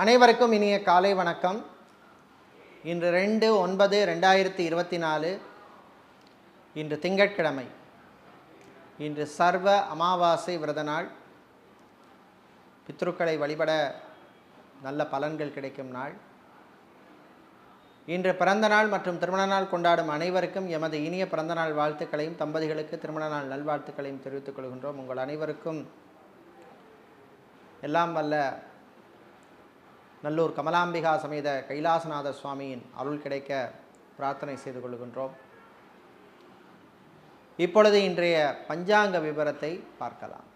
அனைவருக்கும் இனிய காலை வணக்கம். இன்று ரெண்டு ஒன்பது ரெண்டாயிரத்தி இருபத்தி நாலு. இன்று திங்கட்கிழமை. இன்று சர்வ அமாவாசை விரத நாள். பித்ருக்களை வழிபட நல்ல பலன்கள் கிடைக்கும் நாள். இன்று பிறந்த நாள் மற்றும் திருமண நாள் கொண்டாடும் அனைவருக்கும் எமது இனிய பிறந்த நாள் வாழ்த்துக்களையும் தம்பதிகளுக்கு திருமண நாள் நல்வாழ்த்துக்களையும் தெரிவித்துக் கொள்கின்றோம். உங்கள் அனைவருக்கும் எல்லாம் வல்ல நல்லூர் கமலாம்பிகா சமேத கைலாசநாத சுவாமியின் அருள் கிடைக்க பிரார்த்தனை செய்து கொள்கின்றோம். இப்பொழுது இன்றைய பஞ்சாங்க விவரத்தை பார்க்கலாம்.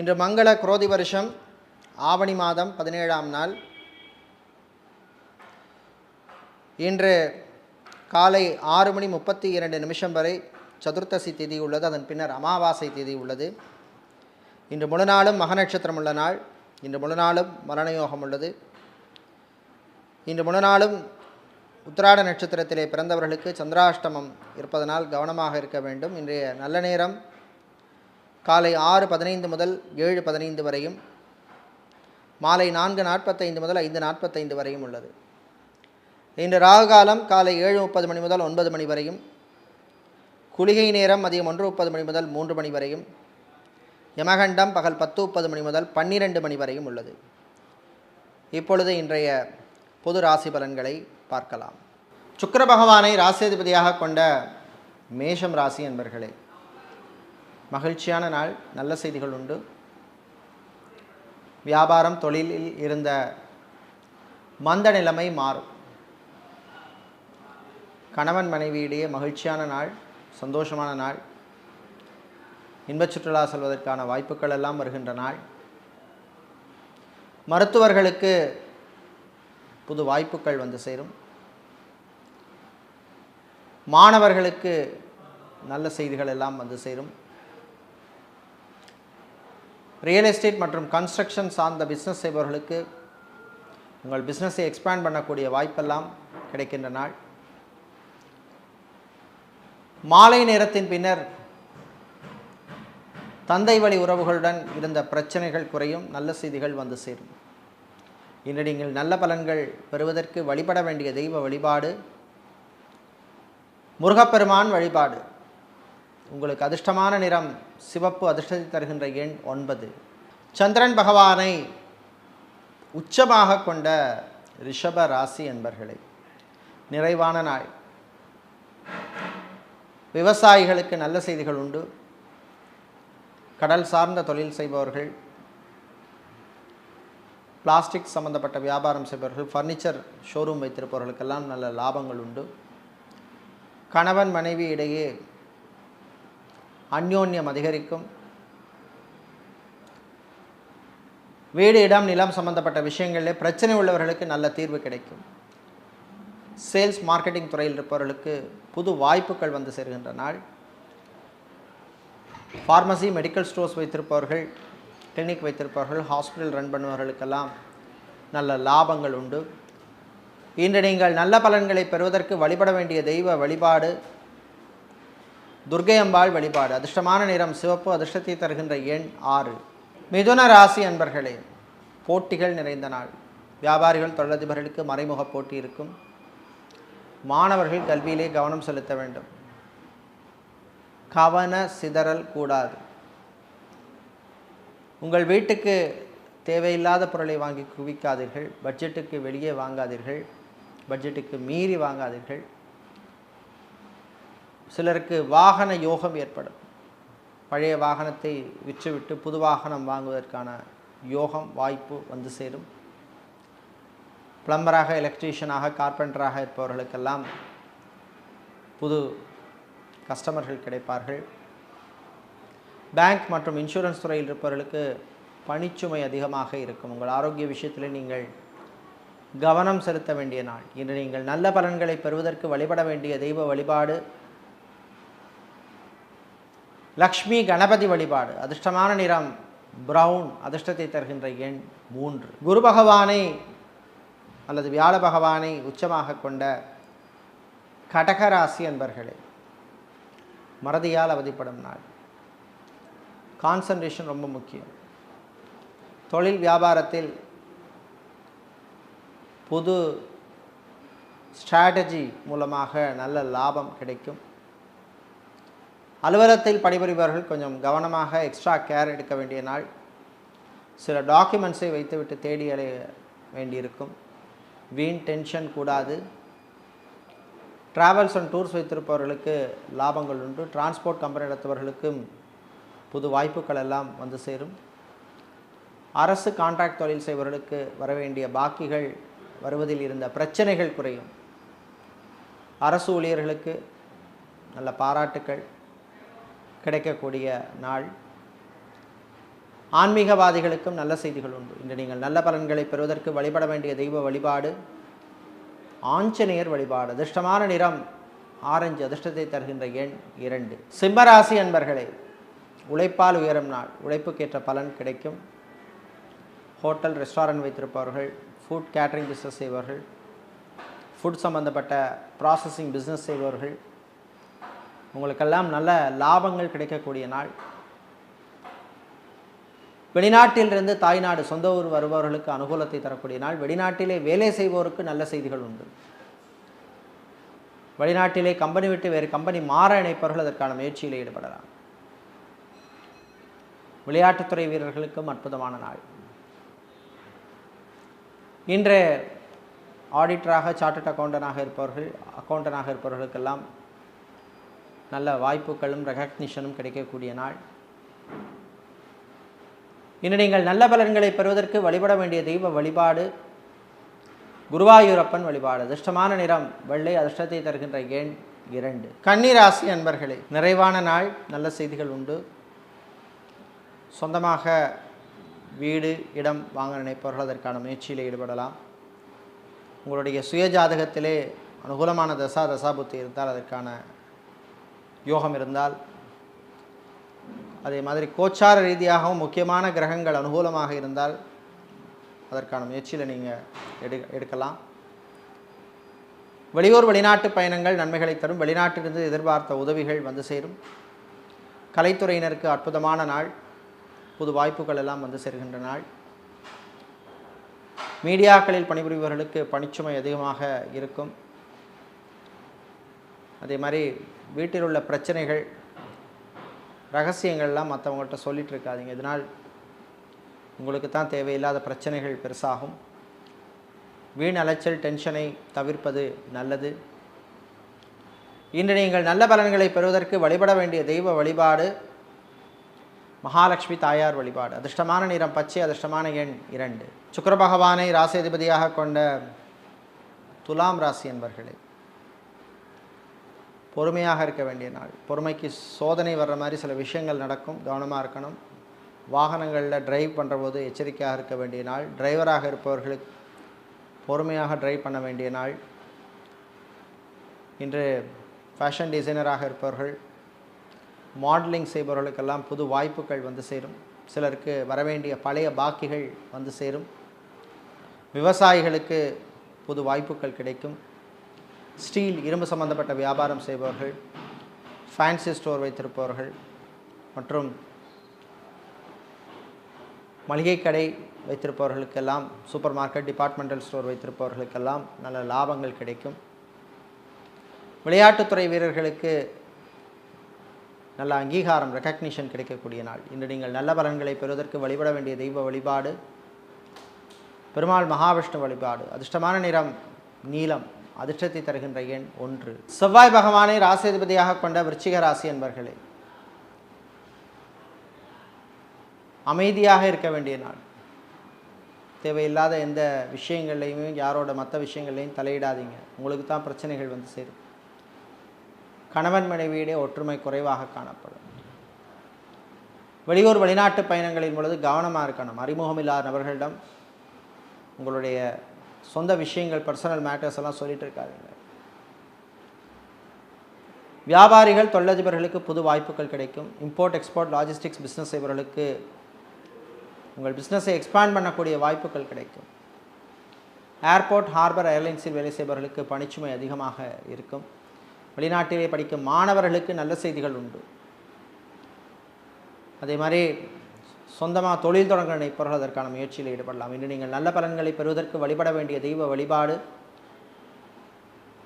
இன்று மங்கள குரோதி வருஷம் ஆவணி மாதம் பதினேழாம் நாள். இன்று காலை ஆறு மணி முப்பத்தி இரண்டு நிமிஷம் வரை சதுர்த்தசி திதி உள்ளது. அதன் பின்னர் அமாவாசை திதி உள்ளது. இன்று முழு நாளும் மகநட்சத்திரம் உள்ள நாள். இன்று முழு நாளும் மரணயோகம் உள்ளது. இன்று முழு நாளும் உத்திராட நட்சத்திரத்திலே பிறந்தவர்களுக்கு சந்திராஷ்டமம் இருப்பதனால் கவனமாக இருக்க வேண்டும். இன்றைய நல்ல நேரம் காலை ஆறு பதினைந்து முதல் ஏழு பதினைந்து வரையும் மாலை நான்கு நாற்பத்தைந்து முதல் ஐந்து நாற்பத்தைந்து வரையும் உள்ளது. இன்று ராகு காலம் காலை ஏழு முப்பது மணி முதல் ஒன்பது மணி வரையும். குளிகை நேரம் மதியம் ஒன்று முப்பது மணி முதல் மூன்று மணி வரையும். யமகண்டம் பகல் பத்து முப்பது மணி முதல் பன்னிரெண்டு மணி வரையும் உள்ளது. இப்பொழுது இன்றைய பொது ராசி பலன்களை பார்க்கலாம். சுக்கர பகவானை ராசியதிபதியாக கொண்ட மேஷம் ராசி என்பர்களே மகிழ்ச்சியான நாள் நல்ல செய்திகள் உண்டு. வியாபாரம் தொழிலில் இருந்த மந்த நிலைமை மாறும். கணவன் மனைவியிடையே மகிழ்ச்சியான நாள் சந்தோஷமான நாள் இன்பச் சுற்றுலா செல்வதற்கான வாய்ப்புகள் எல்லாம் வருகின்ற நாள். மருத்துவர்களுக்கு புது வாய்ப்புகள் வந்து சேரும். மாணவர்களுக்கு நல்ல செய்திகள் எல்லாம் வந்து சேரும். ரியல் எஸ்டேட் மற்றும் கன்ஸ்ட்ரக்ஷன் சார்ந்த பிஸ்னஸ் செய்பவர்களுக்கு உங்கள் பிஸ்னஸை எக்ஸ்பேண்ட் பண்ணக்கூடிய வாய்ப்பெல்லாம் கிடைக்கின்ற நாள். மாலை நேரத்தின் பின்னர் தந்தை வழி உறவுகளுடன் இருந்த பிரச்சனைகள் குறையும் நல்ல செய்திகள் வந்து சேரும். இன்று நீங்கள் நல்ல பலன்கள் பெறுவதற்கு வழிபட வேண்டிய தெய்வ வழிபாடு முருகப்பெருமான் வழிபாடு. உங்களுக்கு அதிர்ஷ்டமான நிறம் சிவப்பு அதிர்ஷ்டத்தை தருகின்ற எண் ஒன்பது. சந்திரன் பகவானை உச்சமாக கொண்ட ரிஷப ராசி என்பர்களே நிறைவான நாள். விவசாயிகளுக்கு நல்ல செய்திகள் உண்டு. கடல் சார்ந்த தொழில் செய்பவர்கள் பிளாஸ்டிக் சம்பந்தப்பட்ட வியாபாரம் செய்பவர்கள் ஃபர்னிச்சர் ஷோரூம் வைத்திருப்பவர்களுக்கெல்லாம் நல்ல லாபங்கள் உண்டு. கணவன் மனைவி இடையே அந்யோன்யம் அதிகரிக்கும். வீடு இடம் நிலம் சம்பந்தப்பட்ட விஷயங்களில் பிரச்சனை உள்ளவர்களுக்கு நல்ல தீர்வு கிடைக்கும். சேல்ஸ் மார்க்கெட்டிங் துறையில் இருப்பவர்களுக்கு புது வாய்ப்புகள் வந்து சேர்கின்ற நாள். ஃபார்மசி மெடிக்கல் ஸ்டோர்ஸ் வைத்திருப்பவர்கள் கிளினிக் வைத்திருப்பவர்கள் ஹாஸ்பிட்டல் ரன் பண்ணுபவர்களுக்கெல்லாம் நல்ல லாபங்கள் உண்டு. இன்று நீங்கள் நல்ல பலன்களை பெறுவதற்கு வழிபட வேண்டிய தெய்வ வழிபாடு துர்கை அம்பாள் வழிபாடு அதிர்ஷ்டமான நிறம் சிவப்பு அதிர்ஷ்டத்தை தருகின்ற எண் ஆறு. மிதுன ராசி அன்பர்களே போட்டிகள் நிறைந்த நாள். வியாபாரிகள் தொழிலதிபர்களுக்கு மறைமுக போட்டி இருக்கும். மாணவர்கள் கல்வியிலே கவனம் செலுத்த வேண்டும். கவன சிதறல் கூடாது. உங்கள் வீட்டுக்கு தேவையில்லாத பொருளை வாங்கி குவிக்காதீர்கள். பட்ஜெட்டுக்கு வெளியே வாங்காதீர்கள். பட்ஜெட்டுக்கு மீறி வாங்காதீர்கள். சிலருக்கு வாகன யோகம் ஏற்படும். பழைய வாகனத்தை விற்றுவிட்டு புது வாகனம் வாங்குவதற்கான யோகம் வாய்ப்பு வந்து சேரும். பிளம்பராக எலக்ட்ரீஷியனாக கார்பெண்டராக இருப்பவர்களுக்கெல்லாம் புது கஸ்டமர்கள் கிடைப்பார்கள். பேங்க் மற்றும் இன்சூரன்ஸ் துறையில் இருப்பவர்களுக்கு பணிச்சுமை அதிகமாக இருக்கும். உங்கள் ஆரோக்கிய விஷயத்தில் நீங்கள் கவனம் செலுத்த வேண்டிய நாள். இன்று நீங்கள் நல்ல பலன்களை பெறுவதற்கு வழிபட வேண்டிய தெய்வ வழிபாடு லக்ஷ்மி கணபதி வழிபாடு அதிர்ஷ்டமான நிறம் பிரவுன் அதிர்ஷ்டத்தை தருகின்ற எண் மூன்று. குரு பகவானை அல்லது வியாழ பகவானை உச்சமாக கொண்ட கடகராசி அன்பர்களே மறதியால் அவதிப்படும் நாள். கான்சன்ட்ரேஷன் ரொம்ப முக்கியம். தொழில் வியாபாரத்தில் புது ஸ்ட்ராட்டஜி மூலமாக நல்ல லாபம் கிடைக்கும். அலுவலகத்தில் பணிபுரிபவர்கள் கொஞ்சம் கவனமாக எக்ஸ்ட்ரா கேர் எடுக்க வேண்டிய நாள். சில டாக்குமெண்ட்ஸை வைத்துவிட்டு தேடி அலைய வேண்டியிருக்கும். வீண் டென்ஷன் கூடாது. ட்ராவல்ஸ் அண்ட் டூர்ஸ் வைத்திருப்பவர்களுக்கு லாபங்கள் உண்டு. டிரான்ஸ்போர்ட் கம்பெனி நடத்துபவர்களுக்கும் புது வாய்ப்புகள் எல்லாம் வந்து சேரும். அரசு கான்ட்ராக்ட் தொழில் செய்பவர்களுக்கு வர வேண்டிய பாக்கிகள் வருவதில் இருந்த பிரச்சனைகள் குறையும். அரசு ஊழியர்களுக்கு நல்ல பாராட்டுக்கள் கிடைக்கக்கூடிய நாள். ஆன்மீகவாதிகளுக்கும் நல்ல செய்திகள் உண்டு. இன்று நீங்கள் நல்ல பலன்களை பெறுவதற்கு வழிபட வேண்டிய தெய்வ வழிபாடு ஆஞ்சநேயர் வழிபாடு அதிர்ஷ்டமான நிறம் ஆரஞ்சு அதிர்ஷ்டத்தை தருகின்ற எண் இரண்டு. சிம்மராசி அன்பர்களே உழைப்பால் உயரும் நாள். உழைப்புக்கேற்ற பலன் கிடைக்கும். ஹோட்டல் ரெஸ்டாரண்ட் வைத்திருப்பவர்கள் ஃபுட் கேட்டரிங் பிஸ்னஸ் செய்பவர்கள் ஃபுட் சம்மந்தப்பட்ட ப்ராசஸிங் பிஸ்னஸ் செய்பவர்கள் உங்களுக்கெல்லாம் நல்ல லாபங்கள் கிடைக்கக்கூடிய நாள். வெளிநாட்டிலிருந்து தாய்நாடு சொந்த ஊர் வருபவர்களுக்கு அனுகூலத்தை தரக்கூடிய நாள். வெளிநாட்டிலே வேலை செய்வோருக்கு நல்ல செய்திகள் உண்டு. வெளிநாட்டிலே கம்பெனி விட்டு வேறு கம்பெனி மாற இணைப்பவர்கள் அதற்கான முயற்சியில் ஈடுபடலாம். விளையாட்டுத்துறை வீரர்களுக்கும் அற்புதமான நாள். இன்று ஆடிட்டராக சார்ட்டட் அக்கௌண்டனாக இருப்பவர்கள் அக்கௌண்டனாக இருப்பவர்களுக்கெல்லாம் நல்ல வாய்ப்புகளும் ரெகக்னிஷனும் கிடைக்கக்கூடிய நாள். இன்று நீங்கள் நல்ல பலன்களை பெறுவதற்கு வழிபட வேண்டிய தெய்வ வழிபாடு குருவாயூரப்பன் வழிபாடு. அதிர்ஷ்டமான நிறம் வெள்ளை அதிர்ஷ்டத்தை தருகின்ற எண் இரண்டு. கன்னிராசி அன்பர்களே நிறைவான நாள் நல்ல செய்திகள் உண்டு. சொந்தமாக வீடு இடம் வாங்க நினைப்பவர்கள் அதற்கான முயற்சியில் ஈடுபடலாம். உங்களுடைய சுய ஜாதகத்திலே அனுகூலமான தசா தசாபுத்தி இருந்தால் அதற்கான யோகம் இருந்தால் அதே மாதிரி கோச்சார ரீதியாகவும் முக்கியமான கிரகங்கள் அனுகூலமாக இருந்தால் அதற்கான முயற்சியில் நீங்கள் எடு எடுக்கலாம். வெளியூர் வெளிநாட்டு பயணங்கள் நன்மைகளை தரும். வெளிநாட்டிலிருந்து எதிர்பார்த்த உதவிகள் வந்து சேரும். கலைத்துறையினருக்கு அற்புதமான நாள். புது வாய்ப்புகள் எல்லாம் வந்து சேர்கின்ற நாள். மீடியாக்களில் பணிபுரிபவர்களுக்கு பணிச்சுமை அதிகமாக இருக்கும். அதே மாதிரி வீட்டில் உள்ள பிரச்சனைகள் ரகசியங்கள்லாம் மற்றவங்கள்ட்ட சொல்லிட்டு இருக்காதீங்க இதனால் உங்களுக்கு தான் தேவையில்லாத பிரச்சனைகள் பெருசாகும். வீண் அலைச்சல் டென்ஷனை தவிர்ப்பது நல்லது. இன்று நீங்கள் நல்ல பலன்களை பெறுவதற்கு வழிபட வேண்டிய தெய்வ வழிபாடு மகாலட்சுமி தாயார் வழிபாடு. அதிர்ஷ்டமான நிறம் பச்சை அதிர்ஷ்டமான எண் இரண்டு. சுக்கர பகவானை ராசியதிபதியாக கொண்ட துலாம் ராசி என்பர்களே பொறுமையாக இருக்க வேண்டிய நாள். பொறுமைக்கு சோதனை வர்ற மாதிரி சில விஷயங்கள் நடக்கும். கவனமாக இருக்கணும். வாகனங்களில் டிரைவ் பண்ணுற போது எச்சரிக்கையாக இருக்க வேண்டிய நாள். டிரைவராக இருப்பவர்களுக்கு பொறுமையாக டிரைவ் பண்ண வேண்டிய நாள். இன்று ஃபேஷன் டிசைனராக இருப்பவர்கள் மாடலிங் செய்பவர்களுக்கெல்லாம் புது வாய்ப்புகள் வந்து சேரும். சிலருக்கு வரவேண்டிய பழைய பாக்கிகள் வந்து சேரும். விவசாயிகளுக்கு புது வாய்ப்புகள் கிடைக்கும். ஸ்டீல் இரும்பு சம்பந்தப்பட்ட வியாபாரம் செய்பவர்கள் ஃபேன்சி ஸ்டோர் வைத்திருப்பவர்கள் மற்றும் மளிகை கடை வைத்திருப்பவர்களுக்கெல்லாம் சூப்பர் மார்க்கெட் டிபார்ட்மெண்டல் ஸ்டோர் வைத்திருப்பவர்களுக்கெல்லாம் நல்ல லாபங்கள் கிடைக்கும். விளையாட்டுத்துறை வீரர்களுக்கு நல்ல அங்கீகாரம் ரெக்கக்னிஷன் கிடைக்கக்கூடிய நாள். இன்று நீங்கள் நல்ல பலன்களை பெறுவதற்கு வழிபட வேண்டிய தெய்வ வழிபாடு பெருமாள் மகாவிஷ்ணு வழிபாடு அதிர்ஷ்டமான நிறம் நீலம் அதிர்ஷ்டத்தை தருகின்ற எண் ஒன்று. செவ்வாய் பகவானை ராசியதிபதியாக கொண்ட விருச்சிக ராசி என்பர்களே அமைதியாக இருக்க வேண்டிய நாள். தேவையில்லாத எந்த விஷயங்கள்லையுமே யாரோட மற்ற விஷயங்கள்லையும் தலையிடாதீங்க. உங்களுக்கு தான் பிரச்சனைகள் வந்து சேரும். கணவன் மனைவியிடையே ஒற்றுமை குறைவாக காணப்படும். வெளியூர் வெளிநாட்டு பயணங்களின் பொழுது கவனமாக இருக்கணும். அறிமுகம் இல்லாத நபர்களிடம் உங்களுடைய சொந்த விஷயங்கள் பர்சனல் மேட்டர்ஸ் எல்லாம் சொல்லிட்டு இருக்காருங்க. வியாபாரிகள் தொழிலதிபர்களுக்கு புது வாய்ப்புகள் கிடைக்கும். இம்போர்ட் எக்ஸ்போர்ட் லாஜிஸ்டிக்ஸ் பிஸ்னஸ் செய்பவர்களுக்கு உங்கள் பிஸ்னஸை எக்ஸ்பேண்ட் பண்ணக்கூடிய வாய்ப்புகள் கிடைக்கும். ஏர்போர்ட் ஹார்பர் ஏர்லைன்ஸில் வேலை செய்பவர்களுக்கு பணிச்சுமை அதிகமாக இருக்கும். வெளிநாட்டிலே படிக்கும் மாணவர்களுக்கு நல்ல செய்திகள் உண்டு. அதே மாதிரி சொந்தமாக தொழில் தொடங்க நினைப்பவர்கள் அதற்கான முயற்சியில் ஈடுபடலாம். இன்று நீங்கள் நல்ல பலன்களை பெறுவதற்கு வழிபட வேண்டிய தெய்வ வழிபாடு.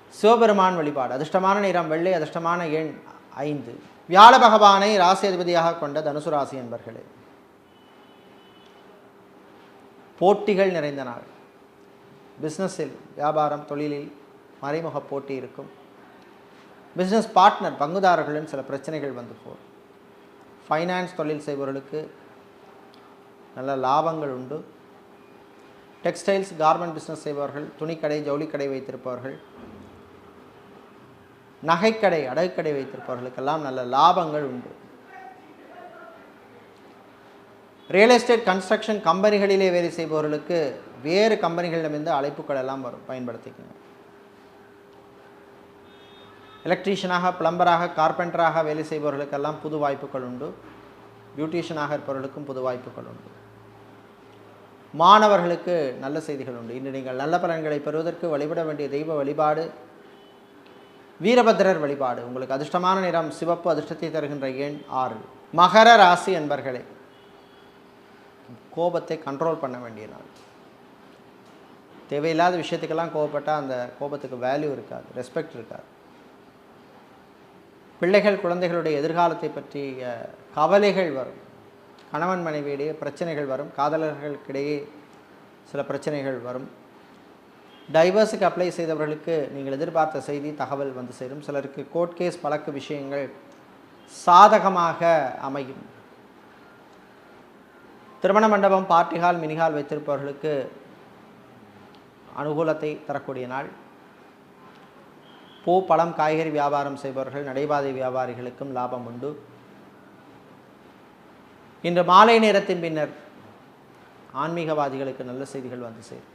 சிவபெருமான் வழிபாடு. அதிர்ஷ்டமான நிறம் வெள்ளை அதிர்ஷ்டமான எண் ஐந்து. வியாழ பகவானை ராசி அதிபதியாக கொண்ட தனுசு ராசி என்பர்களே. போட்டிகள் நிறைந்த நாள். பிஸ்னஸில் வியாபாரம் தொழிலில் மறைமுக போட்டி இருக்கும். பிஸ்னஸ் பார்ட்னர் பங்குதாரர்களுடன் சில பிரச்சனைகள் வந்து போகும். ஃபைனான்ஸ் தொழில் செய்பவர்களுக்கு நல்ல லாபங்கள் உண்டு. டெக்ஸ்டைல்ஸ் கார்மெண்ட் பிஸ்னஸ் செய்பவர்கள் துணிக்கடை ஜவுளிக்கடை வைத்திருப்பவர்கள் நகைக்கடை அடகுக்கடை வைத்திருப்பவர்களுக்கெல்லாம் நல்ல லாபங்கள் உண்டு. ரியல் எஸ்டேட் கன்ஸ்ட்ரக்ஷன் கம்பெனிகளிலே வேலை செய்பவர்களுக்கு வேறு கம்பெனிகளிடமிருந்து அழைப்புகள் எல்லாம் வரும் பயன்படுத்திக்கணும். எலக்ட்ரீஷியனாக பிளம்பராக கார்பெண்டராக வேலை செய்பவர்களுக்கெல்லாம் புது வாய்ப்புகள் உண்டு. பியூட்டிஷியனாக இருப்பவர்களுக்கும் புது வாய்ப்புகள் உண்டு. மாணவர்களுக்கு நல்ல செய்திகள் உண்டு. இன்று நீங்கள் நல்ல பலன்களை பெறுவதற்கு வழிபட வேண்டிய தெய்வ வழிபாடு வீரபத்திரர் வழிபாடு. உங்களுக்கு அதிர்ஷ்டமான நிறம் சிவப்பு அதிர்ஷ்டத்தை தருகின்ற எண் ஆறு. மகர ராசி என்பர்களே கோபத்தை கண்ட்ரோல் பண்ண வேண்டிய நாள். தேவையில்லாத விஷயத்துக்கெல்லாம் கோபப்பட்டால் அந்த கோபத்துக்கு வேல்யூ இருக்காது ரெஸ்பெக்ட் இருக்காது. பிள்ளைகள் குழந்தைகளுடைய எதிர்காலத்தை பற்றிய கவலைகள் வரும். கணவன் மனைவியிடையே பிரச்சனைகள் வரும். காதலர்களுக்கிடையே சில பிரச்சனைகள் வரும். டைவர்ஸுக்கு அப்ளை செய்தவர்களுக்கு நீங்கள் எதிர்பார்த்த செய்தி தகவல் வந்து சேரும். சிலருக்கு கோர்ட் கேஸ் வழக்கு விஷயங்கள் சாதகமாக அமையும். திருமண மண்டபம் பார்ட்டிஹால் மினிஹால் வைத்திருப்பவர்களுக்கு அனுகூலத்தை தரக்கூடிய நாள். பூ பழம் காய்கறி வியாபாரம் செய்பவர்கள் நடைபாதை வியாபாரிகளுக்கும் லாபம் உண்டு. இன்று மாலை நேரத்தின் பின்னர் ஆன்மீகவாதிகளுக்கு நல்ல செய்திகள் வந்து சேரும்.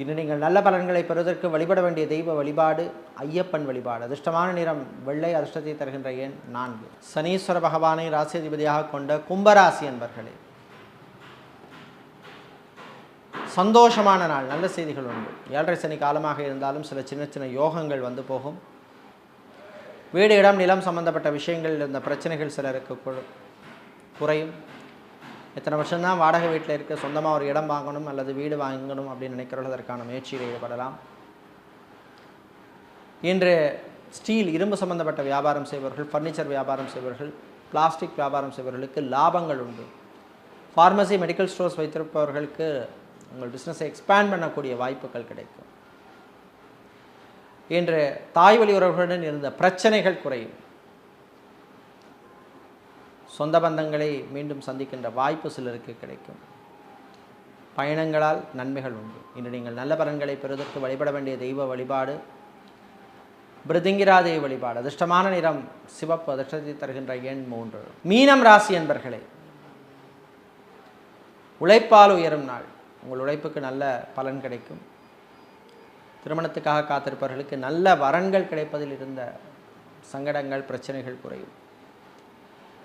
இன்று நீங்கள் நல்ல பலன்களை பெறுவதற்கு வழிபட வேண்டிய தெய்வ வழிபாடு ஐயப்பன் வழிபாடு. அதிர்ஷ்டமான நிறம் வெள்ளை அதிர்ஷ்டத்தை தருகின்ற எண் நான்கு. சனீஸ்வர பகவானை ராசியதிபதியாக கொண்ட கும்பராசி என்பர்களே சந்தோஷமான நாள் நல்ல செய்திகள் உண்டு. ஏழரை சனி காலமாக இருந்தாலும் சில சின்ன சின்ன யோகங்கள் வந்து போகும். வீடு இடம் நிலம் சம்பந்தப்பட்ட விஷயங்களில் இருந்த பிரச்சனைகள் சிலருக்கு குறையும். எத்தனை வருஷம்தான் வாடகை வீட்டில் இருக்க சொந்தமாக ஒரு இடம் வாங்கணும் அல்லது வீடு வாங்கணும் அப்படின்னு நினைக்கிறவர்கள் அதற்கான முயற்சியில் ஈடுபடலாம். இன்று ஸ்டீல் இரும்பு சம்பந்தப்பட்ட வியாபாரம் செய்பவர்கள் ஃபர்னிச்சர் வியாபாரம் செய்பவர்கள் பிளாஸ்டிக் வியாபாரம் செய்பவர்களுக்கு லாபங்கள் உண்டு. ஃபார்மசி மெடிக்கல் ஸ்டோர்ஸ் வைத்திருப்பவர்களுக்கு உங்கள் பிஸ்னஸை எக்ஸ்பேண்ட் பண்ணக்கூடிய வாய்ப்புகள் கிடைக்கும். இன்று தாய் வழி உறவுகளுடன் இருந்த பிரச்சனைகள் குறையும். சொந்த பந்தங்களை மீண்டும் சந்திக்கின்ற வாய்ப்பு சிலருக்கு கிடைக்கும். பயணங்களால் நன்மைகள் உண்டு. இன்று நீங்கள் நல்ல பலன்களை பெறுவதற்கு வழிபட வேண்டிய தெய்வ வழிபாடு பிருதிங்கிரா தெய்வ வழிபாடு அதிர்ஷ்டமான நிறம் சிவப்பு அதிர்ஷ்டத்தை தருகின்ற எண் மூன்று. மீனம் ராசி என்பர்களே உழைப்பால் உயரும் நாள். உங்கள் உழைப்புக்கு நல்ல பலன் கிடைக்கும். திருமணத்துக்காக காத்திருப்பவர்களுக்கு நல்ல வரன்கள் கிடைப்பதில் இருந்த சங்கடங்கள் பிரச்சனைகள் குறையும்.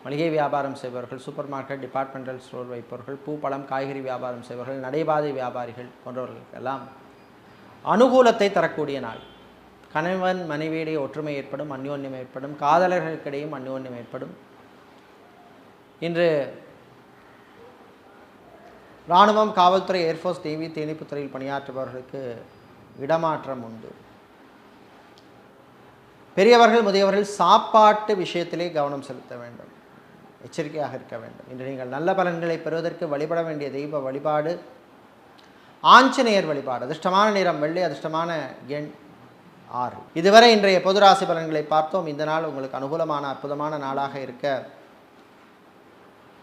மளிகை வியாபாரம் செய்பவர்கள் சூப்பர் மார்க்கெட் டிபார்ட்மெண்டல் ஸ்டோர் வைப்பவர்கள் பூ பழம் காய்கறி வியாபாரம் செய்பவர்கள் நடைபாதை வியாபாரிகள் போன்றவர்களுக்கெல்லாம் அனுகூலத்தை தரக்கூடிய நாள். கணவன் மனைவியிடையே ஒற்றுமை ஏற்படும் அந்யோன்யம் ஏற்படும் காதலர்களுக்கிடையும் அந்யோன்யம் ஏற்படும். இன்று இராணுவம் காவல்துறை ஏர்ஃபோர்ஸ் நேவி தேனிப்புத் துறையில் பணியாற்றுபவர்களுக்கு இடமாற்றம் உண்டு. பெரியவர்கள் முதியவர்கள் சாப்பாட்டு விஷயத்திலே கவனம் செலுத்த வேண்டும். எச்சரிக்கையாக இருக்க வேண்டும். இன்று நீங்கள் நல்ல பலன்களை பெறுவதற்கு வழிபட வேண்டிய தெய்வ வழிபாடு ஆஞ்சநேயர் வழிபாடு. அதிர்ஷ்டமான நிறம் வெள்ளி அதிர்ஷ்டமான எண் ஆறு. இதுவரை இன்றைய பொது ராசி பலன்களை பார்த்தோம். இந்த நாள் உங்களுக்கு அனுகூலமான அற்புதமான நாளாக இருக்க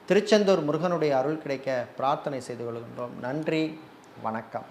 திருச்செந்தூர் முருகனுடைய அருள் கிடைக்க பிரார்த்தனை செய்து கொள்கின்றோம். நன்றி வணக்கம்.